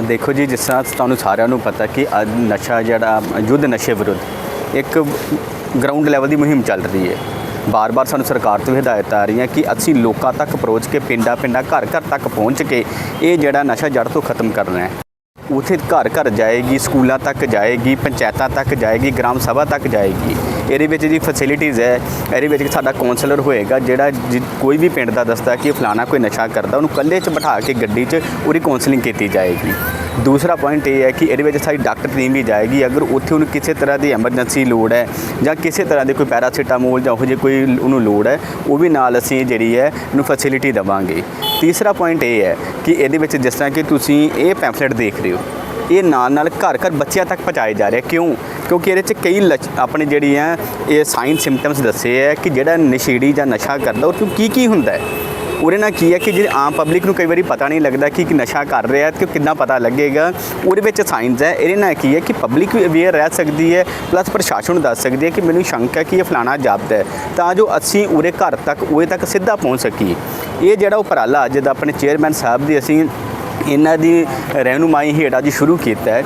ਦੇਖੋ ਜੀ, ਜਿਸ ਤਰ੍ਹਾਂ ਤੁਹਾਨੂੰ ਸਾਰਿਆਂ ਨੂੰ ਪਤਾ ਕਿ ਅੱਜ ਨਸ਼ਾ ਜਿਹੜਾ, ਯੁੱਧ ਨਸ਼ੇ ਵਿਰੁੱਧ ਇੱਕ ਗਰਾਊਂਡ ਲੈਵਲ ਦੀ ਮੁਹਿੰਮ ਚੱਲ ਰਹੀ ਹੈ। ਬਾਰ-ਬਾਰ ਸਾਨੂੰ ਸਰਕਾਰ ਤੋਂ ਹਦਾਇਤਾਂ ਆ ਰਹੀਆਂ ਕਿ ਅਸੀਂ ਲੋਕਾਂ ਤੱਕ ਅਪਰੋਚ ਕੇ, ਪਿੰਡਾਂ-ਪਿੰਡਾਂ, ਘਰ-ਘਰ ਤੱਕ ਪਹੁੰਚ ਕੇ ਇਹ ਜਿਹੜਾ ਨਸ਼ਾ ਜੜ ਤੋਂ ਖਤਮ ਕਰਨਾ ਹੈ। ਉਥੇ ਘਰ ਘਰ ਜਾਏਗੀ, ਸਕੂਲਾਂ ਤੱਕ ਜਾਏਗੀ, ਪੰਚਾਇਤਾਂ ਤੱਕ ਜਾਏਗੀ, ਗ੍ਰਾਮ ਸਭਾ ਤੱਕ ਜਾਏਗੀ। ਇਹਦੇ ਵਿੱਚ ਜੀ ਫੈਸਿਲਿਟੀਜ਼ ਹੈ, ਇਹਦੇ ਵਿੱਚ ਸਾਡਾ ਕਾਉਂਸਲਰ ਹੋਏਗਾ, ਜਿਹੜਾ ਜਿ- ਕੋਈ ਵੀ ਪਿੰਡ ਦਾ ਦੱਸਦਾ ਕਿ ਫਲਾਣਾ ਕੋਈ ਨਸ਼ਾ ਕਰਦਾ, ਉਹਨੂੰ ਇਕੱਲੇ 'ਚ ਬਿਠਾ ਕੇ ਗੱਡੀ 'ਚ ਉਹਦੀ ਕਾਉਂਸਲਿੰਗ ਕੀਤੀ ਜਾਏਗੀ। ਦੂਸਰਾ ਪੁਆਇੰਟ ਇਹ ਹੈ ਕਿ ਇਹਦੇ ਵਿੱਚ ਸਾਡੀ ਡਾਕਟਰ ਟੀਮ ਵੀ ਜਾਏਗੀ, ਅਗਰ ਉੱਥੇ ਉਹਨੂੰ ਕਿਸੇ ਤਰ੍ਹਾਂ ਦੀ ਐਮਰਜੈਂਸੀ ਲੋੜ ਹੈ ਜਾਂ ਕਿਸੇ ਤਰ੍ਹਾਂ ਦੀ ਕੋਈ ਪੈਰਾਸੀਟਾਮੋਲ ਜਾਂ ਉਹ ਜਿਹੀ ਕੋਈ ਉਹਨੂੰ ਲੋੜ ਹੈ, ਉਹ ਵੀ ਨਾਲ ਅਸੀਂ ਜਿਹੜੀ ਹੈ ਉਹਨੂੰ ਫੈਸਿਲਿਟੀ ਦੇਵਾਂਗੇ। ਤੀਸਰਾ ਪੁਆਇੰਟ ਇਹ ਹੈ ਕਿ ਇਹਦੇ ਵਿੱਚ ਜਿਸ ਤਰ੍ਹਾਂ ਕਿ ਤੁਸੀਂ ਇਹ ਪੈਂਫਲੇਟ ਦੇਖ ਰਹੇ ਹੋ ਇਹ ਨਾਲ ਨਾਲ ਘਰ ਘਰ ਬੱਚਿਆਂ ਤੱਕ ਪਹੁੰਚਾਏ ਜਾ ਰਹੇ ਕਿਉਂ? ਕਿਉਂਕਿ ਇਹਦੇ 'ਚ ਕਈ ਲੱਛ- ਆਪਣੇ ਜਿਹੜੀ ਆ, ਇਹ ਸਾਈਨ ਸਿੰਪਟਮਸ ਦੱਸੇ ਹੈ ਕਿ ਜਿਹੜਾ ਨਸ਼ੇੜੀ ਜਾਂ ਨਸ਼ਾ ਕਰਦਾ, ਉਹ 'ਚੋਂ ਕੀ ਕੀ ਹੁੰਦਾ ਹੈ? ਉਹਦੇ ਨਾਲ ਕੀ ਹੈ ਕਿ ਜਿਹੜੇ ਆਮ ਪਬਲਿਕ ਨੂੰ ਕਈ ਵਾਰੀ ਪਤਾ ਨਹੀਂ ਲੱਗਦਾ ਕਿ ਕਿ ਨਸ਼ਾ ਕਰ ਰਿਹਾ ਤੇ ਕਿੰਨਾ ਪਤਾ ਲੱਗੇਗਾ। ਉਹਦੇ ਵਿੱਚ ਸਾਇੰਸ ਹੈ। ਇਹਦੇ ਨਾਲ ਕੀ ਹੈ ਕਿ ਪਬਲਿਕ ਵੀ ਅਵੇਅਰ ਰਹਿ ਸਕਦੀ ਹੈ ਪਲੱਸ ਪ੍ਰਸ਼ਾਸਨ ਨੂੰ ਦੱਸ ਸਕਦੀ ਹੈ ਕਿ ਮੈਨੂੰ ਸ਼ੰਕਾ ਹੈ ਕਿ ਇਹ ਫਲਾਣਾ ਜਾਪਦਾ ਹੈ। ਤਾਂ ਜੋ ਅਸੀਂ ਉਹਦੇ ਘਰ ਤੱਕ ਉਹਦੇ ਤੱਕ ਸਿੱਧਾ ਪਹੁੰਚ ਸਕੀਏ। ਇਹ ਜਿਹੜਾ ਉਪਰਾਲਾ ਅੱਜ ਦਾ ਆਪਣੇ ਚੇਅਰਮੈਨ ਸਾਹਿਬ ਦੀ ਅਸੀਂ ਇਹਨਾਂ ਦੀ ਰਹਿਨੁਮਾਈ ਹੇਠ ਅੱਜ ਸ਼ੁਰੂ ਕੀਤਾ ਹੈ।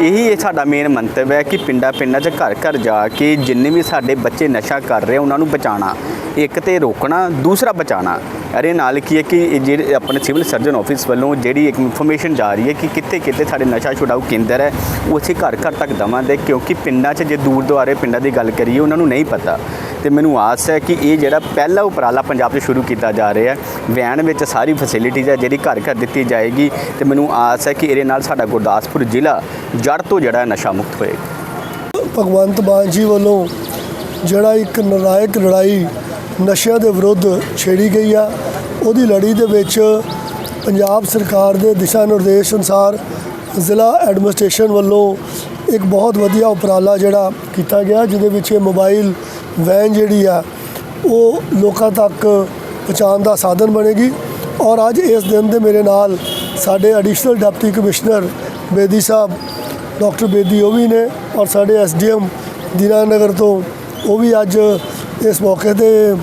ਇਹੀ ਇਹ ਸਾਡਾ ਮੇਨ ਮੰਤਵ ਹੈ ਕਿ ਪਿੰਡਾਂ ਪਿੰਡਾਂ 'ਚ ਘਰ ਘਰ ਜਾ ਕੇ ਜਿੰਨੇ ਵੀ ਸਾਡੇ ਬੱਚੇ ਨਸ਼ਾ ਕਰ ਰਹੇ ਉਹਨਾਂ ਨੂੰ ਬਚਾਉਣਾ। ਇੱਕ ਤੇ ਰੋਕਣਾ, ਦੂਸਰਾ ਬਚਾਉਣਾ। ਇਹਦੇ ਨਾਲ ਕੀ ਹੈ ਕਿ ਇਹ ਜਿਹੜੇ ਆਪਣੇ ਸਿਵਲ ਸਰਜਨ ਆਫਿਸ ਵੱਲੋਂ ਜਿਹੜੀ ਇੱਕ ਇਨਫੋਰਮੇਸ਼ਨ ਜਾ ਰਹੀ ਹੈ ਕਿ ਕਿੱਥੇ ਕਿੱਥੇ ਸਾਡੇ ਨਸ਼ਾ ਛੁਡਾਊ ਕੇਂਦਰ ਹੈ, ਉਹ ਅਸੀਂ ਘਰ ਘਰ ਤੱਕ ਦਵਾਂਗੇ, ਕਿਉਂਕਿ ਪਿੰਡਾਂ 'ਚ ਜੇ ਦੂਰ ਦੁਆਰੇ ਪਿੰਡਾਂ ਦੀ ਗੱਲ ਕਰੀਏ, ਉਹਨਾਂ ਨੂੰ ਨਹੀਂ ਪਤਾ। ਤੇ ਮੈਨੂੰ ਆਸ ਹੈ ਕਿ ਇਹ ਜਿਹੜਾ ਪਹਿਲਾ ਉਪਰਾਲਾ ਪੰਜਾਬ 'ਚ ਸ਼ੁਰੂ ਕੀਤਾ ਜਾ ਰਿਹਾ ਹੈ, ਵੈਨ ਵਿੱਚ ਸਾਰੀ ਫੈਸਿਲਿਟੀਜ਼ ਹੈ ਜਿਹੜੀ ਘਰ ਘਰ ਦਿੱਤੀ ਜਾਏਗੀ ਤੇ ਮੈਨੂੰ ਆਸ ਹੈ ਕਿ ਇਹਦੇ ਨਾਲ ਸਾਡਾ ਗੁਰਦਾਸਪੁਰ ਜ਼ਿਲ੍ਹਾ ਜੜ ਤੋਂ ਜਿਹੜਾ ਨਸ਼ਾ ਮੁਕਤ ਹੋਏਗਾ। ਭਗਵੰਤ ਮਾਨ ਜੀ ਵੱਲੋਂ ਜਿਹੜਾ ਇੱਕ ਨਿਰਣਾਇਕ ਲੜਾਈ ਨਸ਼ਿਆਂ ਦੇ ਵਿਰੁੱਧ ਛੇੜੀ ਗਈ ਆ, ਉਹਦੀ ਲੜੀ ਦੇ ਵਿੱਚ ਪੰਜਾਬ ਸਰਕਾਰ ਦੇ ਦਿਸ਼ਾ ਨਿਰਦੇਸ਼ ਅਨੁਸਾਰ ਜ਼ਿਲ੍ਹਾ ਐਡਮਿਨਿਸਟ੍ਰੇਸ਼ਨ ਵੱਲੋਂ ਇੱਕ ਬਹੁਤ ਵਧੀਆ ਉਪਰਾਲਾ ਜਿਹੜਾ ਕੀਤਾ ਗਿਆ, ਜਿਹਦੇ ਵਿੱਚ ਇਹ ਮੋਬਾਈਲ ਵੈਨ ਜਿਹੜੀ ਆ, ਉਹ ਲੋਕਾਂ ਤੱਕ ਪਹੁੰਚਾਉਣ ਦਾ ਸਾਧਨ ਬਣੇਗੀ। ਔਰ ਅੱਜ ਇਸ ਦਿਨ ਦੇ ਮੇਰੇ ਨਾਲ ਸਾਡੇ additional deputy commissioner Bedi Sahib doctor Bedi ਉਹ ਵੀ ਨੇ ਔਰ ਸਾਡੇ ਐਸਡੀਐਮ ਦੀਨਾਨਗਰ ਤੋਂ ਉਹ ਵੀ ਅੱਜ ਇਸ ਮੌਕੇ ਤੇ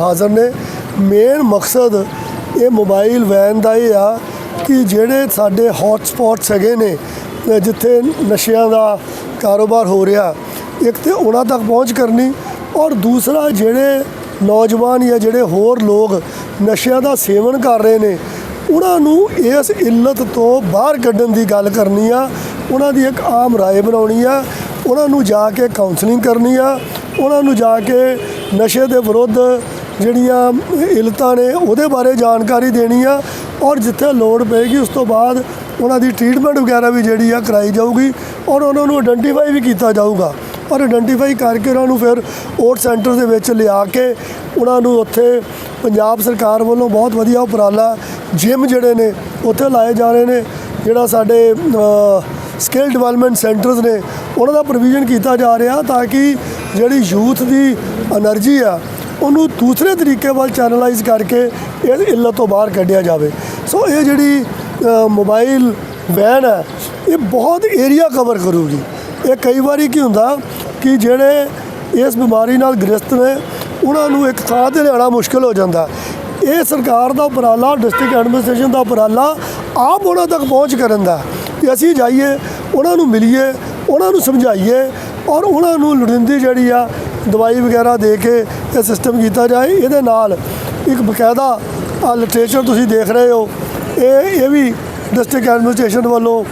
ਹਾਜ਼ਰ ਨੇ। ਮੇਨ ਮਕਸਦ ਇਹ ਮੋਬਾਈਲ ਵੈਨ ਦਾ ਇਹ ਆ ਕਿ ਜਿਹੜੇ ਸਾਡੇ ਹੌਟ ਸਪੌਟਸ ਹੈਗੇ ਨੇ ਜਿੱਥੇ ਨਸ਼ਿਆਂ ਦਾ ਕਾਰੋਬਾਰ ਹੋ ਰਿਹਾ, ਇੱਕ ਤੇ ਉਹਨਾਂ ਤੱਕ ਪਹੁੰਚ ਕਰਨੀ ਔਰ ਦੂਸਰਾ ਜਿਹੜੇ ਨੌਜਵਾਨ ਜਾਂ ਜਿਹੜੇ ਹੋਰ ਲੋਕ ਨਸ਼ਿਆਂ ਦਾ ਸੇਵਨ ਕਰ ਰਹੇ ਨੇ, ਉਹਨਾਂ ਨੂੰ ਇਸ ਇੱਲਤ ਤੋਂ ਬਾਹਰ ਕੱਢਣ ਦੀ ਗੱਲ ਕਰਨੀ ਆ। ਉਹਨਾਂ ਦੀ ਇੱਕ ਆਮ ਰਾਏ ਬਣਾਉਣੀ ਆ। ਉਹਨਾਂ ਨੂੰ ਜਾ ਕੇ ਕਾਉਂਸਲਿੰਗ ਕਰਨੀ ਆ। ਉਹਨਾਂ ਨੂੰ ਜਾ ਕੇ ਨਸ਼ੇ ਦੇ ਵਿਰੁੱਧ ਜਿਹੜੀਆਂ ਇਲਤਾਂ ਨੇ, ਉਹਦੇ ਬਾਰੇ ਜਾਣਕਾਰੀ ਦੇਣੀ ਆ। ਔਰ ਜਿੱਥੇ ਲੋੜ ਪਏਗੀ, ਉਸ ਤੋਂ ਬਾਅਦ ਉਹਨਾਂ ਦੀ ਟ੍ਰੀਟਮੈਂਟ ਵਗੈਰਾ ਵੀ ਜਿਹੜੀ ਆ ਕਰਾਈ ਜਾਊਗੀ। ਔਰ ਉਹਨਾਂ ਨੂੰ ਆਇਡੈਂਟੀਫਾਈ ਵੀ ਕੀਤਾ ਜਾਊਗਾ। ਔਰ ਆਇਡੈਂਟੀਫਾਈ ਕਰਕੇ ਉਹਨਾਂ ਨੂੰ ਫਿਰ ਔਰ ਸੈਂਟਰ ਦੇ ਵਿੱਚ ਲਿਆ ਕੇ ਉਹਨਾਂ ਨੂੰ ਉੱਥੇ ਪੰਜਾਬ ਸਰਕਾਰ ਵੱਲੋਂ ਬਹੁਤ ਵਧੀਆ ਉਪਰਾਲਾ ਜਿਮ ਜਿਹੜੇ ਨੇ ਉੱਥੇ ਲਾਏ ਜਾ ਰਹੇ ਨੇ, ਜਿਹੜਾ ਸਾਡੇ ਸਕਿੱਲ ਡਿਵੈਲਪਮੈਂਟ ਸੈਂਟਰਸ ਨੇ, ਉਹਨਾਂ ਦਾ ਪ੍ਰੋਵੀਜ਼ਨ ਕੀਤਾ ਜਾ ਰਿਹਾ ਤਾਂ ਕਿ ਜਿਹੜੀ ਯੂਥ ਦੀ એનર્ਜੀ ਆ, ਉਹਨੂੰ ਦੂਸਰੇ ਤਰੀਕੇ ਵੱਲ ਚੈਨਲਾਈਜ਼ ਕਰਕੇ ਇਸ ਇਲਤ ਤੋਂ ਬਾਹਰ ਕੱਢਿਆ ਜਾਵੇ। ਸੋ ਇਹ ਜਿਹੜੀ ਮੋਬਾਈਲ ਵੈਨ ਹੈ, ਇਹ ਬਹੁਤ ਏਰੀਆ ਕਵਰ ਕਰੂਗੀ। ਇਹ ਕਈ ਵਾਰੀ ਕੀ ਹੁੰਦਾ ਕਿ ਜਿਹੜੇ ਇਸ ਬਿਮਾਰੀ ਨਾਲ ਗ੍ਰਸਤ ਨੇ, ਉਹਨਾਂ ਨੂੰ ਇੱਕ ਥਾਂ ਤੇ ਲਿਆਉਣਾ ਮੁਸ਼ਕਲ ਹੋ ਜਾਂਦਾ। ਇਹ ਸਰਕਾਰ ਦਾ ਉਪਰਾਲਾ, ਡਿਸਟ੍ਰਿਕਟ ਐਡਮਿਨਿਸਟ੍ਰੇਸ਼ਨ ਦਾ ਉਪਰਾਲਾ ਆਪ ਉਹਨਾਂ ਤੱਕ ਪਹੁੰਚ ਕਰਨ ਦਾ ਕਿ ਅਸੀਂ ਜਾਈਏ, ਉਹਨਾਂ ਨੂੰ ਮਿਲੀਏ, ਉਹਨਾਂ ਨੂੰ ਸਮਝਾਈਏ ਔਰ ਉਹਨਾਂ ਨੂੰ ਲੋੜੀਂਦੀ ਜਿਹੜੀ ਆ ਦਵਾਈ ਵਗੈਰਾ ਦੇ ਕੇ ਇਹ ਸਿਸਟਮ ਕੀਤਾ ਜਾਏ। ਇਹਦੇ ਨਾਲ ਇੱਕ ਬਕਾਇਦਾ ਆ ਲਿਟਰੇਚਰ ਤੁਸੀਂ ਦੇਖ ਰਹੇ ਹੋ। ਇਹ ਇਹ ਵੀ ਡਿਸਟ੍ਰਿਕਟ ਐਡਮਿਨਿਸਟ੍ਰੇਸ਼ਨ ਵੱਲੋਂ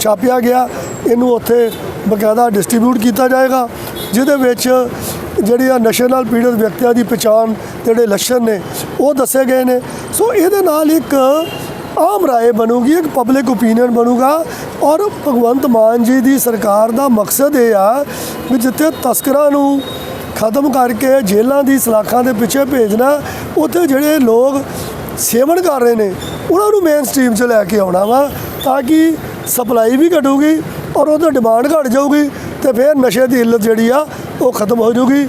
ਛਾਪਿਆ ਗਿਆ। ਇਹਨੂੰ ਉੱਥੇ ਬਕਾਇਦਾ ਡਿਸਟ੍ਰੀਬਿਊਟ ਕੀਤਾ ਜਾਏਗਾ, ਜਿਹਦੇ ਵਿੱਚ ਜਿਹੜੀਆਂ ਨਸ਼ੇ ਨਾਲ ਪੀੜਤ ਵਿਅਕਤੀਆਂ ਦੀ ਪਛਾਣ ਜਿਹੜੇ ਲੱਛਣ ਨੇ, ਉਹ ਦੱਸੇ ਗਏ ਨੇ। ਸੋ ਇਹਦੇ ਨਾਲ ਇੱਕ ਆਮ ਰਾਏ ਬਣੂਗੀ, ਇੱਕ ਪਬਲਿਕ ਓਪੀਨੀਅਨ ਬਣੂਗਾ ਔਰ ਭਗਵੰਤ ਮਾਨ ਜੀ ਦੀ ਸਰਕਾਰ ਦਾ ਮਕਸਦ ਇਹ ਆ ਵੀ ਜਿੱਥੇ ਤਸਕਰਾਂ ਨੂੰ ਖਤਮ ਕਰਕੇ ਜੇਲ੍ਹਾਂ ਦੀ ਸਲਾਖਾਂ ਦੇ ਪਿੱਛੇ ਭੇਜਣਾ, ਉੱਥੇ ਜਿਹੜੇ ਲੋਕ ਸੇਵਨ ਕਰ ਰਹੇ ਨੇ, ਉਹਨਾਂ ਨੂੰ ਮੇਨ ਸਟ੍ਰੀਮ 'ਚ ਲੈ ਕੇ ਆਉਣਾ ਵਾ, ਤਾਂ ਕਿ ਸਪਲਾਈ ਵੀ ਘਟੂਗੀ ਔਰ ਉਹਦੀ ਡਿਮਾਂਡ ਘਟ ਜਾਊਗੀ ਤੇ ਫਿਰ ਨਸ਼ੇ ਦੀ ਇੱਲਤ ਜਿਹੜੀ ਆ, ਉਹ ਖਤਮ ਹੋ ਜਾਊਗੀ।